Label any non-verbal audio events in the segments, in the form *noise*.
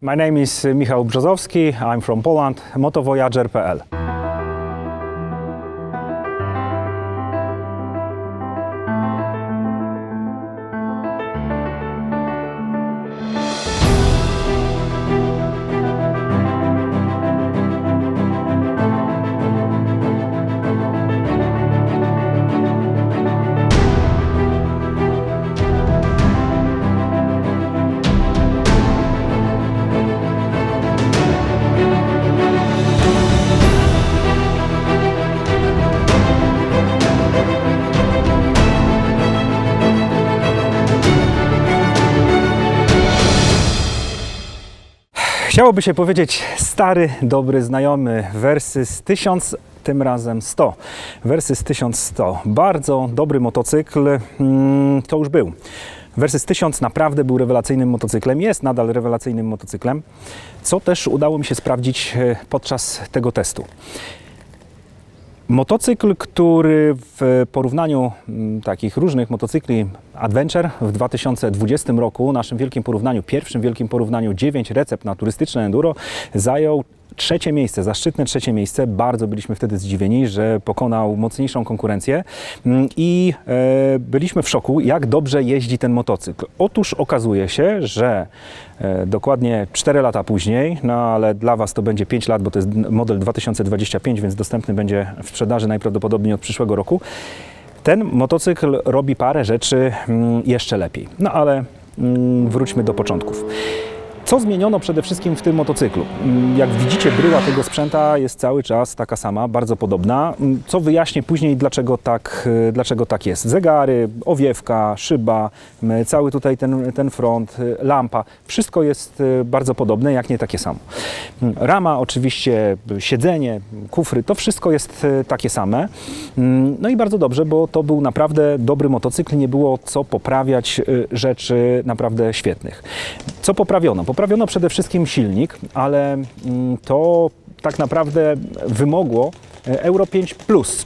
My name is Michał Brzozowski. I'm from Poland, motovoyager.pl. Chciałoby się powiedzieć stary, dobry znajomy Versys 1000, tym razem 100. Versys 1100. Bardzo dobry motocykl. Mm, To już był. Versys 1000 naprawdę był rewelacyjnym motocyklem, jest nadal rewelacyjnym motocyklem, co też udało mi się sprawdzić e, podczas tego testu. Motocykl, który w porównaniu mm, takich różnych motocykli Adventure w 2020 roku, naszym wielkim porównaniu, pierwszym wielkim porównaniu 9 recept na turystyczne enduro, zajął trzecie miejsce, zaszczytne trzecie miejsce. Bardzo byliśmy wtedy zdziwieni, że pokonał mocniejszą konkurencję Mm, i e, byliśmy w szoku, jak dobrze jeździ ten motocykl. Otóż okazuje się, że e, dokładnie 4 lata później, no ale dla Was to będzie 5 lat, bo to jest model 2025, więc dostępny będzie w sprzedaży najprawdopodobniej od przyszłego roku. Ten motocykl robi parę rzeczy mm, jeszcze lepiej. No ale mm, wróćmy do początków. Co zmieniono przede wszystkim w tym motocyklu? Mm, Jak widzicie, bryła tego sprzęta jest cały czas taka sama, bardzo podobna. Mm, Co wyjaśnię później, dlaczego tak, y, dlaczego tak jest. Zegary, owiewka, szyba, cały tutaj ten, ten front, y, lampa, wszystko jest y, bardzo podobne, jak nie takie samo. Mm, Rama, oczywiście, siedzenie, kufry, to wszystko jest takie same. No i bardzo dobrze, bo to był naprawdę dobry motocykl, nie było co poprawiać rzeczy naprawdę świetnych. Co poprawiono? Poprawiono przede wszystkim silnik, ale mm, to tak naprawdę wymogło e, Euro 5,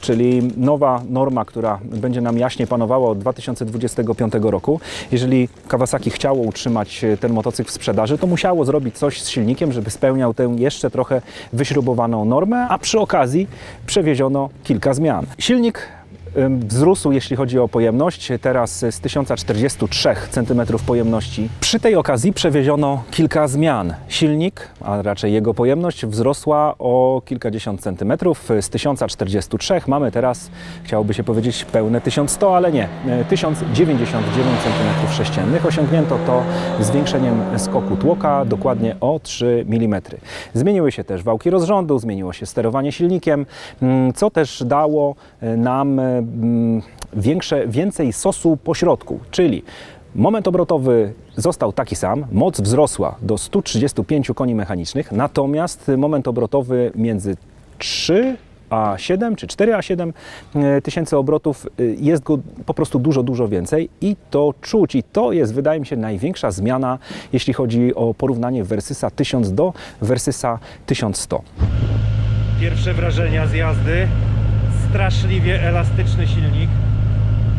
czyli nowa norma, która będzie nam jaśnie panowała od 2025 roku. Jeżeli Kawasaki chciało utrzymać e, ten motocykl w sprzedaży, to musiało zrobić coś z silnikiem, żeby spełniał tę jeszcze trochę wyśrubowaną normę, a przy okazji przewieziono kilka zmian. Silnik wzrósł, jeśli chodzi o pojemność, teraz z 1043 cm pojemności. Przy tej okazji przewieziono kilka zmian. Silnik, a raczej jego pojemność, wzrosła o kilkadziesiąt centymetrów. Z 1043 mamy teraz, chciałoby się powiedzieć, pełne 1100, ale nie, e, 1099 cm sześciennych. Osiągnięto to zwiększeniem skoku tłoka dokładnie o 3 mm. Zmieniły się też wałki rozrządu, zmieniło się sterowanie silnikiem, co też dało e, nam większe, więcej sosu po środku, czyli moment obrotowy został taki sam, moc wzrosła do 135 koni mechanicznych, natomiast moment obrotowy między 3 a 7 czy 4 a 7 e, tysięcy obrotów e, jest go po prostu dużo, dużo więcej i to czuć i to jest wydaje mi się największa zmiana, jeśli chodzi o porównanie Versysa 1000 do Versysa 1100. Pierwsze wrażenia z jazdy. Straszliwie elastyczny silnik.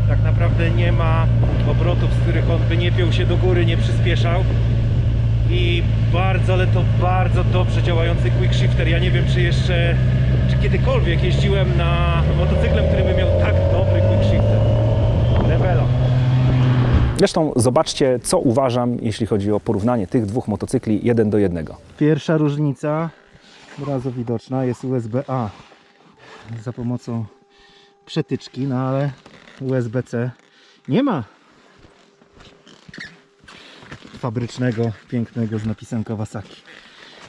Tak naprawdę nie ma obrotów, z których on by nie piął się do góry, nie przyspieszał. I bardzo, ale to bardzo dobrze działający quick shifter. Ja nie wiem, czy jeszcze, czy kiedykolwiek jeździłem na motocyklem, który by miał tak dobry quick shifter. Rewela. Zresztą zobaczcie, co uważam, jeśli chodzi o porównanie tych dwóch motocykli jeden do jednego. Pierwsza różnica, od razu widoczna, jest USB-A za pomocą przetyczki, no ale USB-C nie ma fabrycznego, pięknego z napisem Kawasaki.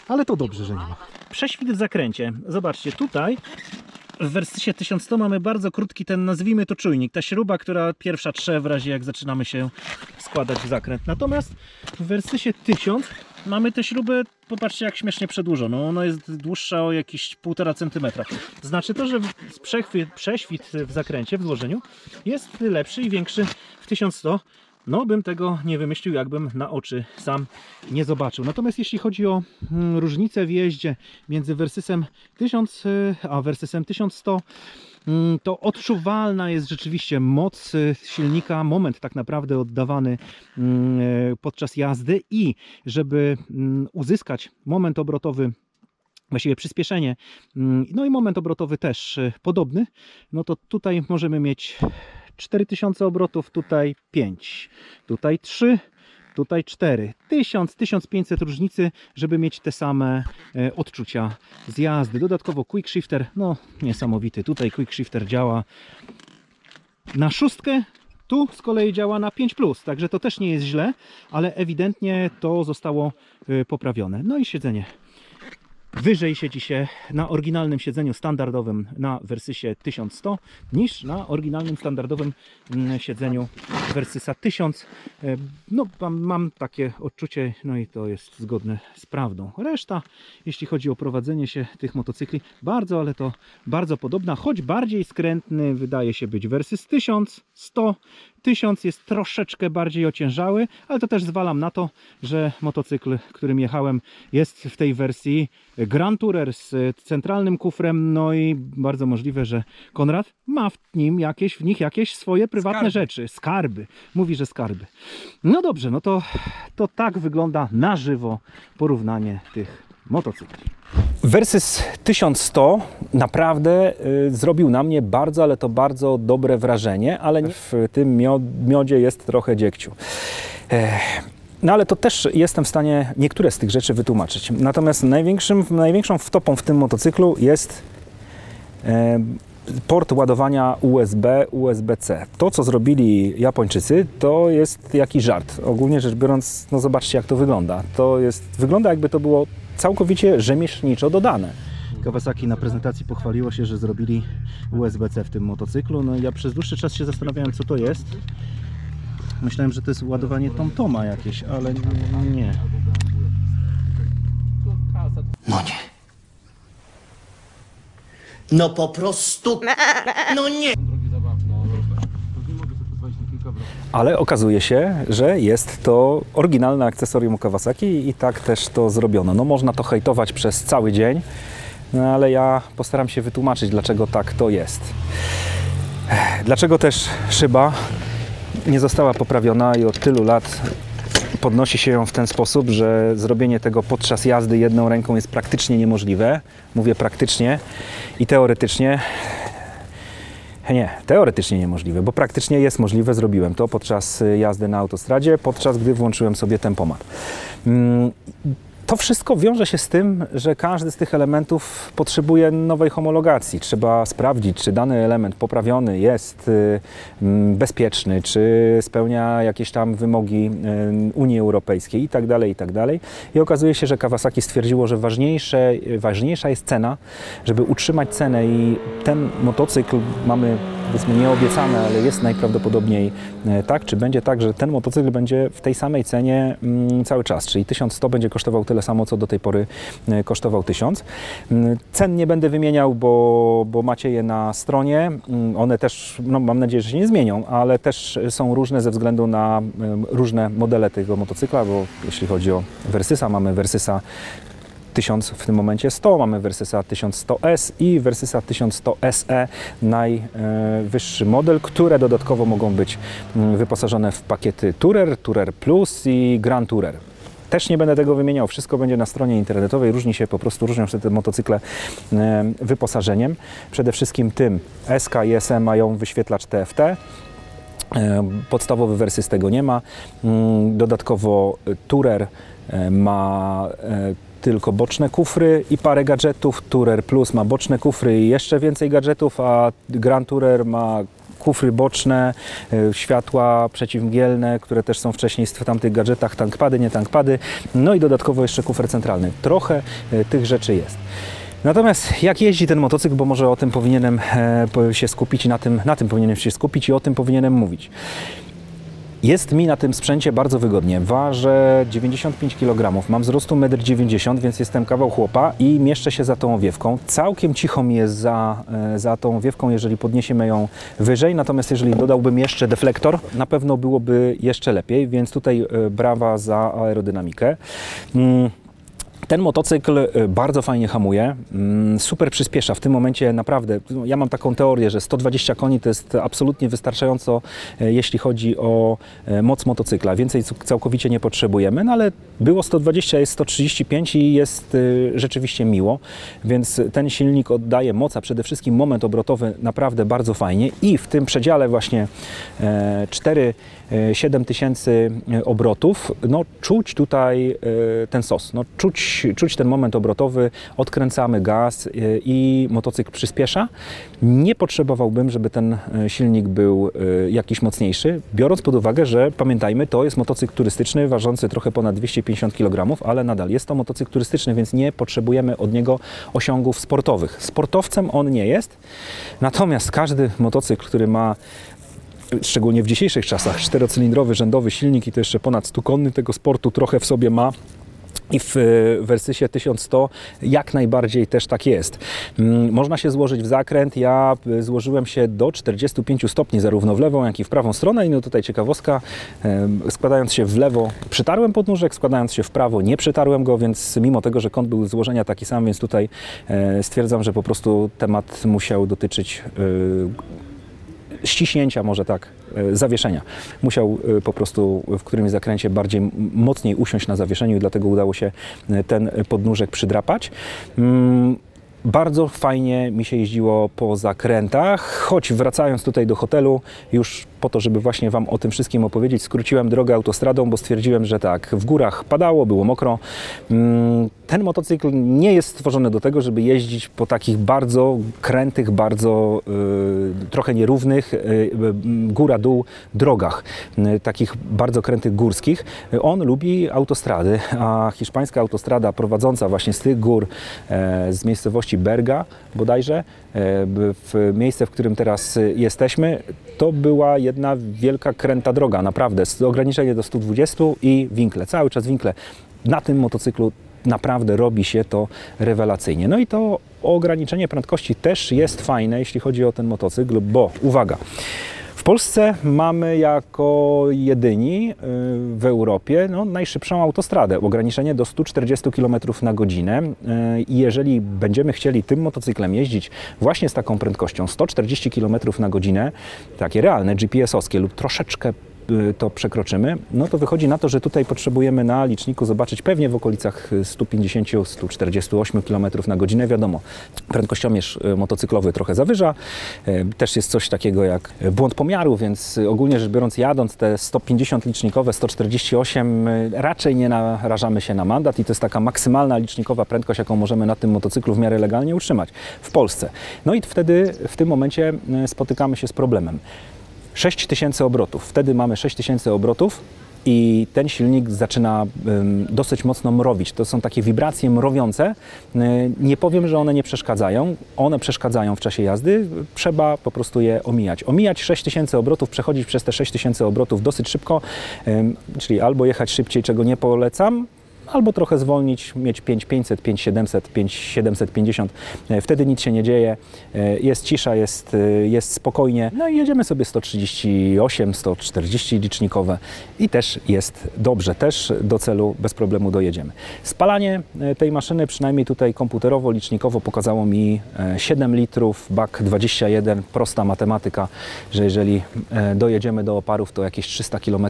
Ale to dobrze, że nie ma. prześwit w zakręcie. Zobaczcie, tutaj w Versysie 1100 mamy bardzo krótki ten, nazwijmy to czujnik, ta śruba, która pierwsza trze w razie jak zaczynamy się składać w zakręt. Natomiast w Versysie 1000 mamy tę śrubę, popatrzcie jak śmiesznie przedłużoną, ona jest dłuższa o jakieś 1,5 cm. Znaczy to, że przechwyt, prześwit w zakręcie, w złożeniu jest lepszy i większy w 1100. No, bym tego nie wymyślił, jakbym na oczy sam nie zobaczył. Natomiast jeśli chodzi o mm, różnicę w jeździe między Versysem 1000 y, a Versysem 1100, mm, to odczuwalna jest rzeczywiście moc y, silnika, moment tak naprawdę oddawany mm, e, podczas jazdy i żeby mm, uzyskać moment obrotowy właściwie przyspieszenie, mm, no i moment obrotowy też y, podobny, no to tutaj możemy mieć 4000 obrotów, tutaj 5, tutaj 3, tutaj 4. 1000, 1500 różnicy, żeby mieć te same e, odczucia z jazdy. Dodatkowo quick shifter, no niesamowity. Tutaj quick shifter działa na szóstkę, tu z kolei działa na 5, także to też nie jest źle, ale ewidentnie to zostało e, poprawione. No i siedzenie wyżej siedzi się na oryginalnym siedzeniu standardowym na Versysie 1100 niż na oryginalnym standardowym mm, siedzeniu Versysa 1000. E, No, mam, takie odczucie, no i to jest zgodne z prawdą. Reszta, jeśli chodzi o prowadzenie się tych motocykli, bardzo, ale to bardzo podobna, choć bardziej skrętny wydaje się być Versys 1100. 1000 jest troszeczkę bardziej ociężały, ale to też zwalam na to, że motocykl, którym jechałem, jest w tej wersji Grand Tourer z centralnym kufrem, no i bardzo możliwe, że Konrad ma w nim jakieś, w nich jakieś swoje prywatne Skarby. rzeczy, skarby. Mówi, że skarby. No dobrze, no to, to tak wygląda na żywo porównanie tych motocykli. Versys 1100 naprawdę y, zrobił na mnie bardzo, ale to bardzo dobre wrażenie, ale w tym mio- miodzie jest trochę dziegciu. Ech. No ale to też jestem w stanie niektóre z tych rzeczy wytłumaczyć. Natomiast największym, największą wtopą w tym motocyklu jest e, port ładowania USB, USB-C. To, co zrobili Japończycy, to jest jakiś żart. Ogólnie rzecz biorąc, no zobaczcie, jak to wygląda. To jest, wygląda jakby to było całkowicie rzemieślniczo dodane. Kawasaki na prezentacji pochwaliło się, że zrobili USB-C w tym motocyklu. No i ja przez dłuższy czas się zastanawiałem, co to jest. Myślałem, że to jest ładowanie TomToma jakieś, ale nie. No nie. No po prostu. *laughs* No nie. Ale okazuje się, że jest to oryginalne akcesorium Kawasaki i tak też to zrobiono. No można to hejtować przez cały dzień, no ale ja postaram się wytłumaczyć, dlaczego tak to jest. Dlaczego też szyba nie została poprawiona i od tylu lat podnosi się ją w ten sposób, że zrobienie tego podczas jazdy jedną ręką jest praktycznie niemożliwe. Mówię praktycznie i teoretycznie nie, teoretycznie niemożliwe, bo praktycznie jest możliwe. Zrobiłem to podczas y, jazdy na autostradzie, podczas gdy włączyłem sobie tempomat. To wszystko wiąże się z tym, że każdy z tych elementów potrzebuje nowej homologacji. Trzeba sprawdzić, czy dany element poprawiony jest y, mm, bezpieczny, czy spełnia jakieś tam wymogi y, Unii Europejskiej i tak dalej, i tak. I okazuje się, że Kawasaki stwierdziło, że ważniejsze, ważniejsza jest cena, żeby utrzymać cenę i ten motocykl mamy powiedzmy nieobiecane, ale jest najprawdopodobniej e, tak, czy będzie tak, że ten motocykl będzie w tej samej cenie mm, cały czas, czyli 1100 będzie kosztował tyle samo, co do tej pory e, kosztował 1000. Mm, Cen nie będę wymieniał, bo, bo macie je na stronie. Mm, One też, no mam nadzieję, że się nie zmienią, ale też są różne ze względu na różne modele tego motocykla, bo jeśli chodzi o Versysa, mamy Versysa 1000 w tym momencie 100, mamy Versysa 1100S i Versysa 1100 SE, najwyższy model, które dodatkowo mogą być mm, wyposażone w pakiety Tourer, Tourer Plus i Grand Tourer. Też nie będę tego wymieniał, wszystko będzie na stronie internetowej, różni się po prostu, różnią się te motocykle e, wyposażeniem. Przede wszystkim tym SK i SM mają wyświetlacz TFT, E, Podstawowy wersy z tego nie ma. Mm, Dodatkowo Tourer e, ma tylko boczne kufry i parę gadżetów. Tourer Plus ma boczne kufry i jeszcze więcej gadżetów, a Grand Tourer ma kufry boczne, e, światła przeciwmgielne, które też są wcześniej w tamtych gadżetach, tankpady, nie tankpady, no i dodatkowo jeszcze kufer centralny. Trochę e, tych rzeczy jest. Natomiast jak jeździ ten motocykl, bo może o tym powinienem e, się skupić na tym, na tym powinienem się skupić i o tym powinienem mówić. Jest mi na tym sprzęcie bardzo wygodnie. Ważę 95 kg, mam wzrostu 1,90 m, więc jestem kawał chłopa i mieszczę się za tą owiewką. Całkiem cicho mi jest za, e, za tą owiewką, jeżeli podniesiemy ją wyżej, natomiast jeżeli dodałbym jeszcze deflektor, na pewno byłoby jeszcze lepiej, więc tutaj e, brawa za aerodynamikę. Ten motocykl y, bardzo fajnie hamuje, mm, super przyspiesza. W tym momencie naprawdę, no, ja mam taką teorię, że 120 koni to jest absolutnie wystarczająco, y, jeśli chodzi o y, moc motocykla. Więcej całkowicie nie potrzebujemy, no ale było 120, jest 135 i jest rzeczywiście miło, więc ten silnik oddaje moc, a przede wszystkim moment obrotowy naprawdę bardzo fajnie i w tym przedziale właśnie 4 E, 7 tysięcy e, obrotów, no czuć tutaj e, ten sos, no czuć, czuć ten moment obrotowy, odkręcamy gaz i motocykl przyspiesza. Nie potrzebowałbym, żeby ten silnik był jakiś mocniejszy, biorąc pod uwagę, że pamiętajmy, to jest motocykl turystyczny, ważący trochę ponad 250 kg, ale nadal jest to motocykl turystyczny, więc nie potrzebujemy od niego osiągów sportowych. Sportowcem on nie jest, natomiast każdy motocykl, który ma szczególnie w dzisiejszych czasach, czterocylindrowy rzędowy silnik i to jeszcze ponad 100 konny tego sportu trochę w sobie ma. I w e, Versysie 1100 jak najbardziej też tak jest. Mm, Można się złożyć w zakręt. Ja e, złożyłem się do 45 stopni, zarówno w lewą, jak i w prawą stronę. I no tutaj ciekawostka, składając się w lewo, przytarłem podnóżek, składając się w prawo, nie przytarłem go, więc mimo tego, że kąt był złożenia taki sam, więc tutaj e, stwierdzam, że po prostu temat musiał dotyczyć e, ściśnięcia, może tak, e, zawieszenia. Musiał e, po prostu w którymś zakręcie bardziej mocniej usiąść na zawieszeniu i dlatego udało się e, ten podnóżek przydrapać. Bardzo fajnie mi się jeździło po zakrętach, choć wracając tutaj do hotelu, już po to, żeby właśnie Wam o tym wszystkim opowiedzieć, skróciłem drogę autostradą, bo stwierdziłem, że tak, w górach padało, było mokro. Mm, Ten motocykl nie jest stworzony do tego, żeby jeździć po takich bardzo krętych, bardzo y, trochę nierównych y, y, góra-dół drogach, y, takich bardzo krętych górskich. On lubi autostrady, a hiszpańska autostrada prowadząca właśnie z tych gór, e, z miejscowości Berga bodajże, e, w miejsce, w którym teraz jesteśmy, to była jedna wielka kręta droga, naprawdę. Ograniczenie do 120 i winkle, cały czas winkle. Na tym motocyklu naprawdę robi się to rewelacyjnie. No i to ograniczenie prędkości też jest fajne, jeśli chodzi o ten motocykl, bo uwaga, Polsce mamy jako jedyni y, w Europie no, najszybszą autostradę, ograniczenie do 140 km na godzinę. Y, i jeżeli będziemy chcieli tym motocyklem jeździć właśnie z taką prędkością 140 km na godzinę, takie realne GPS-owskie lub troszeczkę to przekroczymy, no to wychodzi na to, że tutaj potrzebujemy na liczniku zobaczyć pewnie w okolicach 150-148 km na godzinę. Wiadomo, prędkościomierz y, motocyklowy trochę zawyża. Y, Też jest coś takiego jak błąd pomiaru, więc y, ogólnie rzecz biorąc jadąc te 150 licznikowe, 148 y, raczej nie narażamy się na mandat i to jest taka maksymalna licznikowa prędkość, jaką możemy na tym motocyklu w miarę legalnie utrzymać w Polsce. No i wtedy w tym momencie y, spotykamy się z problemem. 6000 obrotów. Wtedy mamy 6000 obrotów i ten silnik zaczyna dosyć mocno mrowić. To są takie wibracje mrowiące. Nie powiem, że one nie przeszkadzają. One przeszkadzają w czasie jazdy. Trzeba po prostu je omijać. Omijać 6000 obrotów, przechodzić przez te 6000 obrotów dosyć szybko, czyli albo jechać szybciej, czego nie polecam, albo trochę zwolnić, mieć 5500, 5700, 5750. E, Wtedy nic się nie dzieje, e, jest cisza, jest, e, jest spokojnie. No i jedziemy sobie 138, 140 licznikowe i też jest dobrze, też do celu bez problemu dojedziemy. Spalanie e, tej maszyny, przynajmniej tutaj komputerowo, licznikowo pokazało mi e, 7 litrów, bak 21, prosta matematyka, że jeżeli dojedziemy do oparów, to jakieś 300 km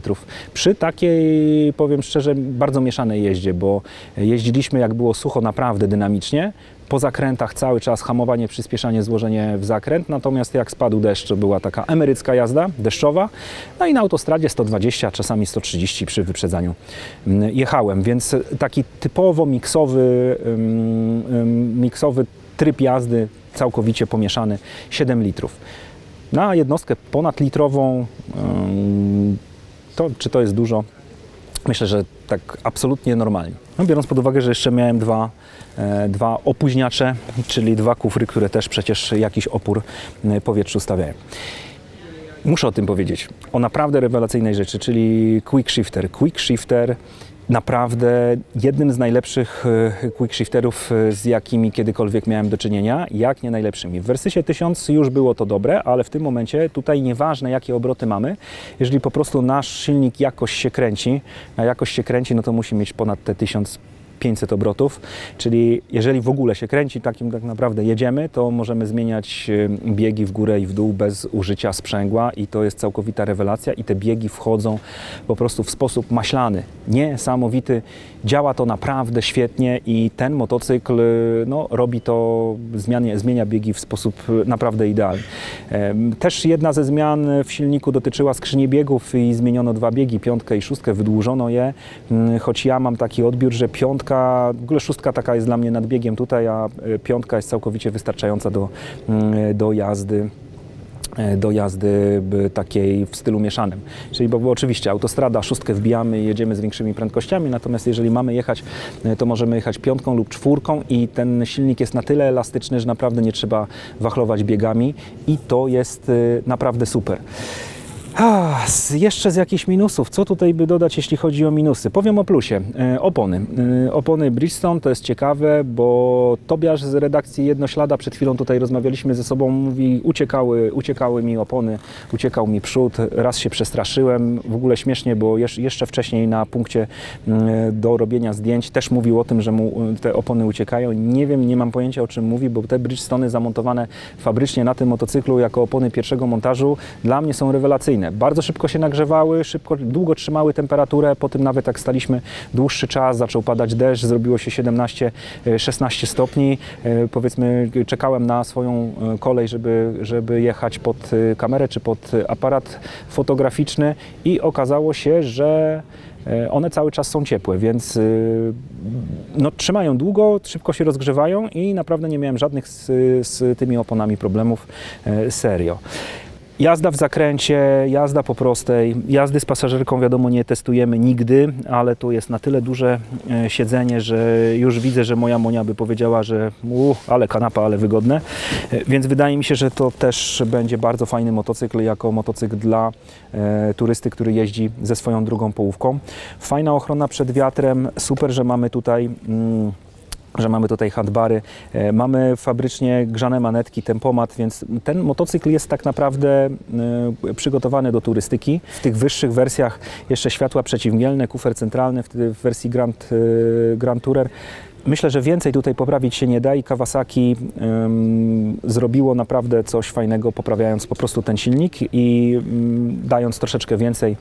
przy takiej, powiem szczerze, bardzo mieszanej jeździe, bo jeździliśmy jak było sucho naprawdę dynamicznie, po zakrętach cały czas hamowanie, przyspieszanie, złożenie w zakręt, natomiast jak spadł deszcz, to była taka emerycka jazda deszczowa, no i na autostradzie 120, czasami 130 przy wyprzedzaniu mm, jechałem, więc taki typowo miksowy, miksowy tryb jazdy, całkowicie pomieszany, 7 litrów. Na jednostkę ponadlitrową, to czy to jest dużo? Myślę, że tak absolutnie normalnie. No, biorąc pod uwagę, że jeszcze miałem dwa, e, dwa opóźniacze, czyli dwa kufry, które też przecież jakiś opór e, powietrzu stawiają. Muszę o tym powiedzieć. O naprawdę rewelacyjnej rzeczy, czyli Quick Shifter. Quick Shifter naprawdę jednym z najlepszych e, quick shifterów, e, z jakimi kiedykolwiek miałem do czynienia, jak nie najlepszymi. W Versysie 1000 już było to dobre, ale w tym momencie tutaj nieważne jakie obroty mamy, jeżeli po prostu nasz silnik jakoś się kręci, a jakoś się kręci, no to musi mieć ponad te 1000 500 obrotów, czyli jeżeli w ogóle się kręci, takim tak naprawdę jedziemy, to możemy zmieniać e, biegi w górę i w dół bez użycia sprzęgła i to jest całkowita rewelacja i te biegi wchodzą po prostu w sposób maślany, niesamowity. Działa to naprawdę świetnie i ten motocykl no, robi to, zmienia biegi w sposób naprawdę idealny. Też jedna ze zmian w silniku dotyczyła skrzyni biegów i zmieniono dwa biegi, piątkę i szóstkę, wydłużono je, Mm, choć ja mam taki odbiór, że piątka, w ogóle szóstka taka jest dla mnie nad biegiem tutaj, a e, piątka jest całkowicie wystarczająca do, mm, do jazdy e, do jazdy takiej w stylu mieszanym. Czyli bo, bo oczywiście autostrada, szóstkę wbijamy i jedziemy z większymi prędkościami, natomiast jeżeli mamy jechać, e, to możemy jechać piątką lub czwórką i ten silnik jest na tyle elastyczny, że naprawdę nie trzeba wachlować biegami i to jest e, naprawdę super. A, z, jeszcze z jakichś minusów. Co tutaj by dodać, jeśli chodzi o minusy? Powiem o plusie. E, opony. E, opony Bridgestone to jest ciekawe, bo Tobiasz z redakcji Jednoślada, przed chwilą tutaj rozmawialiśmy ze sobą, mówi uciekały, uciekały mi opony, uciekał mi przód, raz się przestraszyłem. W ogóle śmiesznie, bo jesz, jeszcze wcześniej na punkcie do robienia zdjęć też mówił o tym, że mu e, te opony uciekają. Nie wiem, nie mam pojęcia o czym mówi, bo te Bridgestone zamontowane fabrycznie na tym motocyklu jako opony pierwszego montażu dla mnie są rewelacyjne. Bardzo szybko się nagrzewały, szybko, długo trzymały temperaturę, po tym nawet jak staliśmy dłuższy czas, zaczął padać deszcz, zrobiło się 17-16 stopni. E, Powiedzmy, czekałem na swoją e, kolej, żeby, żeby jechać pod e, kamerę czy pod aparat fotograficzny i okazało się, że e, one cały czas są ciepłe, więc no, trzymają długo, szybko się rozgrzewają i naprawdę nie miałem żadnych z, z tymi oponami problemów e, serio. Jazda w zakręcie, jazda po prostej, jazdy z pasażerką wiadomo nie testujemy nigdy, ale tu jest na tyle duże e, siedzenie, że już widzę, że moja Monia by powiedziała, że u, ale kanapa, ale wygodne, E, więc wydaje mi się, że to też będzie bardzo fajny motocykl jako motocykl dla e, turysty, który jeździ ze swoją drugą połówką. Fajna ochrona przed wiatrem, super, że mamy tutaj mm, że mamy tutaj handbary, e, mamy fabrycznie grzane manetki, tempomat, więc ten motocykl jest tak naprawdę e, przygotowany do turystyki. W tych wyższych wersjach jeszcze światła przeciwmielne, kufer centralny w, w wersji Grand, e, Grand Tourer. Myślę, że więcej tutaj poprawić się nie da i Kawasaki ym, zrobiło naprawdę coś fajnego, poprawiając po prostu ten silnik i ym, dając troszeczkę więcej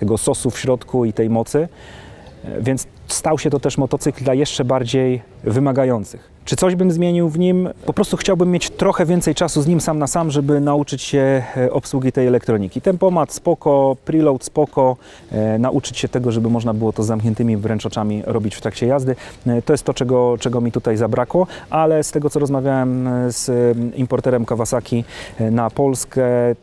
tego sosu w środku i tej mocy. Więc stał się to też motocykl dla jeszcze bardziej wymagających. Czy coś bym zmienił w nim? Po prostu chciałbym mieć trochę więcej czasu z nim sam na sam, żeby nauczyć się e, obsługi tej elektroniki. Tempomat spoko, preload spoko, e, nauczyć się tego, żeby można było to z zamkniętymi wręcz oczami robić w trakcie jazdy. E, to jest to, czego, czego mi tutaj zabrakło, ale z tego, co rozmawiałem e, z e, importerem Kawasaki na Polskę,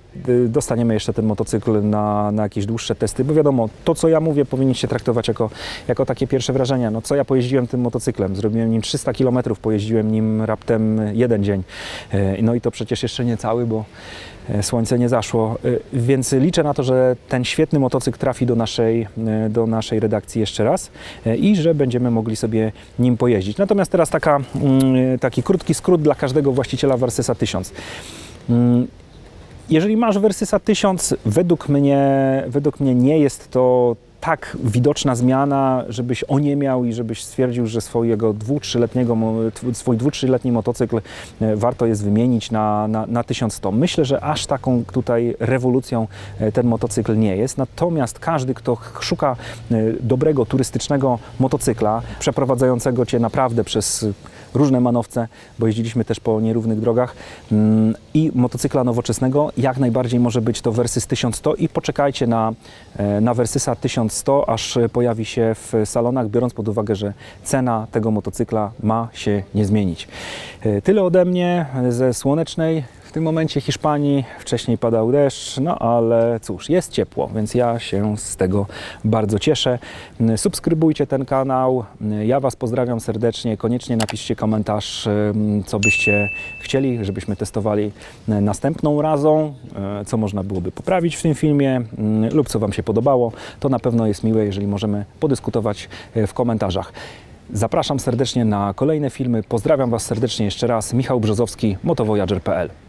dostaniemy jeszcze ten motocykl na, na jakieś dłuższe testy, bo wiadomo, to co ja mówię powinniście traktować jako, jako takie pierwsze wrażenia. No co ja pojeździłem tym motocyklem? Zrobiłem nim 300 km, pojeździłem nim raptem jeden dzień. E, No i to przecież jeszcze nie cały, bo e, słońce nie zaszło, E, więc liczę na to, że ten świetny motocykl trafi do naszej, do naszej redakcji jeszcze raz i że będziemy mogli sobie nim pojeździć. Natomiast teraz taka, mm, taki krótki skrót dla każdego właściciela Versesa 1000. Mm, jeżeli masz Versysa 1000, według mnie, według mnie nie jest to tak widoczna zmiana, żebyś oniemiał i żebyś stwierdził, że swojego dwu, trzyletniego, swój dwu, trzyletni motocykl e, warto jest wymienić na, na, na 1100. Myślę, że aż taką tutaj rewolucją e, ten motocykl nie jest. Natomiast każdy, kto szuka e, dobrego, turystycznego motocykla, przeprowadzającego Cię naprawdę przez różne manowce, bo jeździliśmy też po nierównych drogach. Mm, i motocykla nowoczesnego, jak najbardziej może być to Versys 1100 i poczekajcie na, e, na Versysa 1100, aż pojawi się w salonach, biorąc pod uwagę, że cena tego motocykla ma się nie zmienić. E, Tyle ode mnie ze słonecznej tym momencie Hiszpanii. Wcześniej padał deszcz, no ale cóż, jest ciepło, więc ja się z tego bardzo cieszę. Subskrybujcie ten kanał. Ja Was pozdrawiam serdecznie. Koniecznie napiszcie komentarz, co byście chcieli, żebyśmy testowali e, następną razą, e, co można byłoby poprawić w tym filmie mm, lub co Wam się podobało. To na pewno jest miłe, jeżeli możemy podyskutować e, w komentarzach. Zapraszam serdecznie na kolejne filmy. Pozdrawiam Was serdecznie jeszcze raz. Michał Brzozowski, motovoyager.pl